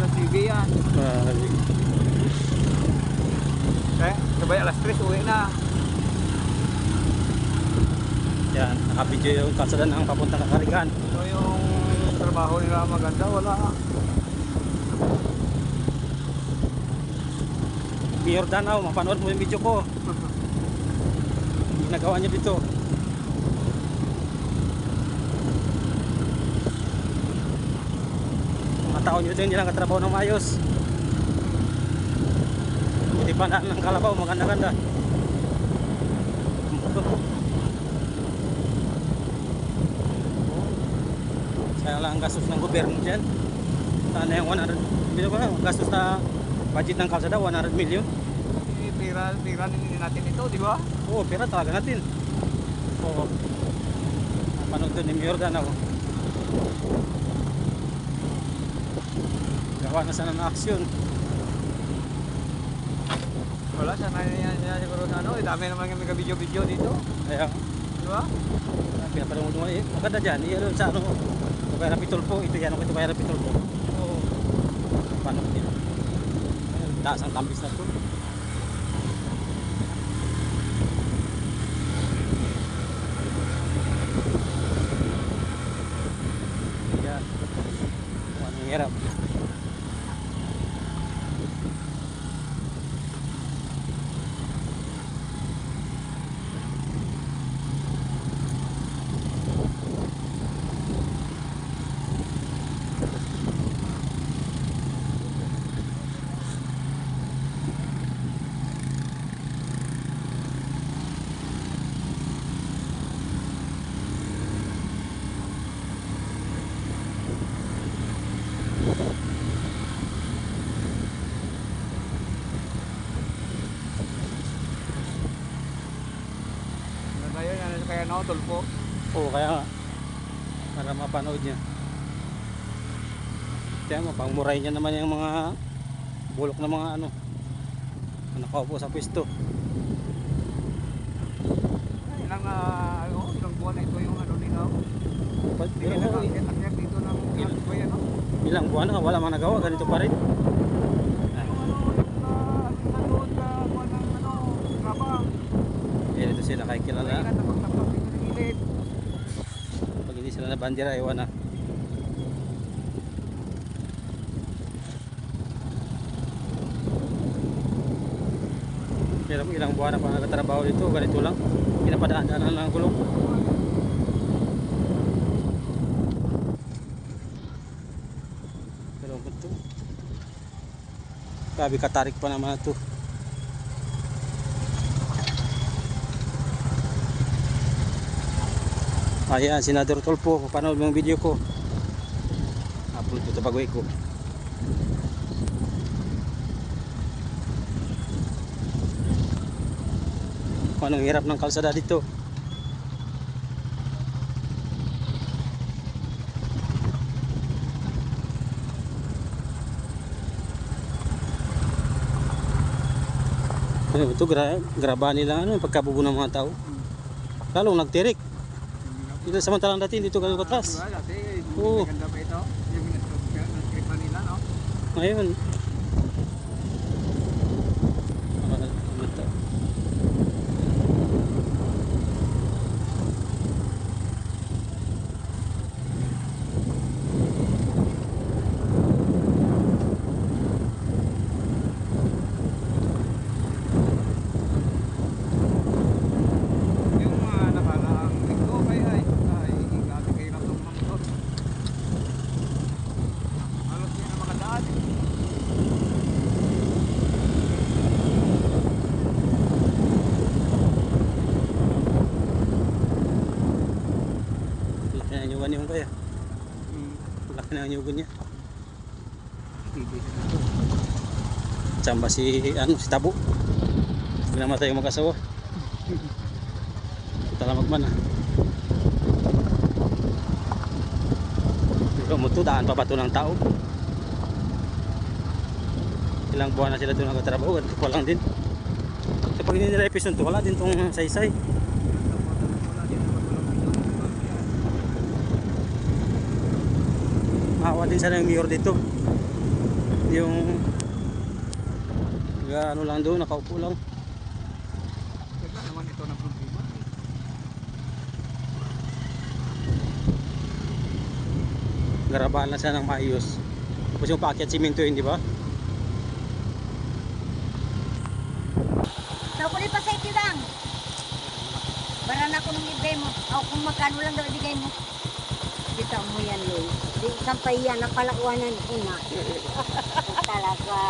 alas 9 yan. Ah, Kaya, sabay alas 3, uwi na. yan, nakabidyo yung kalsada ng papuntang kakarigan. So yung trabaho nila maganda, wala. Mayor Danao, mapanood mo yung video ko. Ginagawa niyo dito. Tao nyo din, hindi lang katrabaho ng maayos. Hindi pa na ng kalabaw, maganda-ganda. Kaya lang ang gastos ng gobyerno dyan. Sana yung 100, hindi ba, gastos na budget ng kalsada, 100 million. Eh, Pira, pira natin ito, di ba? Oo, pera talaga natin. Oo. Napanood doon ni Mayor Danao. Gawa na sana ng aksyon. Wala, sana yan, yan siguro sa ano, eh, dami naman yung mga video-video dito, Kaya, di ba? pinapanood mo, eh, maganda dyan. Iyan sa ano, Tubayra Pitulpo. Ito yan, ako Tubayra Pitulpo. Oo. Paano ko din? Taas ang tambis na to. Yan. Kung yun, yan, kaya no, tulpo. Oo, kaya nga. Para mapanood niya. Kaya mo, pangmuray niya naman yung mga bulok na mga ano. na Nakaupo sa pwesto. Ilang, ah, ano, ilang buwan na ito yung ano nila. But, Hindi na oh, nakakit dito ng Ilan? ano ba yan, no? ilang buwan na, wala mang nagawa, ganito pa rin. Ano, buwan ng ano. Eh, dito sila kay kilala. Sila na bandera, iwan na. Pero ilang buwan na pa nagtatrabaho dito, ganito lang. Pinapadaan-daanan lang ang gulong. Pero ito. Grabe katarik pa naman ito. Ayan, Senador Tolpo, papanood mo yung video ko. Upload ko ito pag ko. Anong hirap ng kalsada dito. Ano ito, gra graba nila ano, pagkabubo ng mga tao. Lalong nagtirik. Dito samantalang dati dito ganun katras. Diba, dati, Oo. maganda pa ito. Yung nascript na nila, no? Ngayon. Ah, ano to? Yung mga nakaraang linggo, ay, ay, ay, grabe kayo lang itong mga motor. Halos hindi na makadaan eh. Laki na yung kaya. Hmm. Laki na niya. TV sa dito. Tsamba si, ano, si Tabo. Pinamatay yung mag-asawa. Talamag man ah. Pero mo to, daan pa ba to ng tao? Ilang buwan na sila doon nagtatrabaho, ganito pa lang din. So pag hindi nila episode to, wala din tong saysay din naman walang dito. Yan. Maawa din sana yung mayor dito. Yung ano lang doon, nakaupo lang. Wala naman ito ng problema. Garabahan lang siya ng maayos. Tapos yung paakyat simento yun, di ba? Napuli pa sa iti lang. Baran ako nung ibigay mo. O kung magkano lang daw ibigay mo. Kita mo yan, Loy. Di sampay yan, ang palakuanan una. Talaga.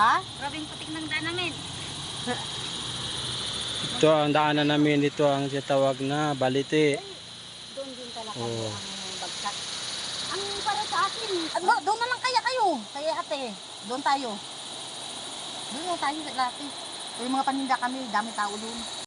Ha? Grabing putik ng daan namin. Ito ang daanan namin dito ang tawag na balite. Doon din talaga Oo. ang bagsak. Ang para sa akin, ano, doon na lang kaya kayo. Kaya ate, doon tayo. Doon na tayo sa lati. May mga paninda kami, dami tao doon.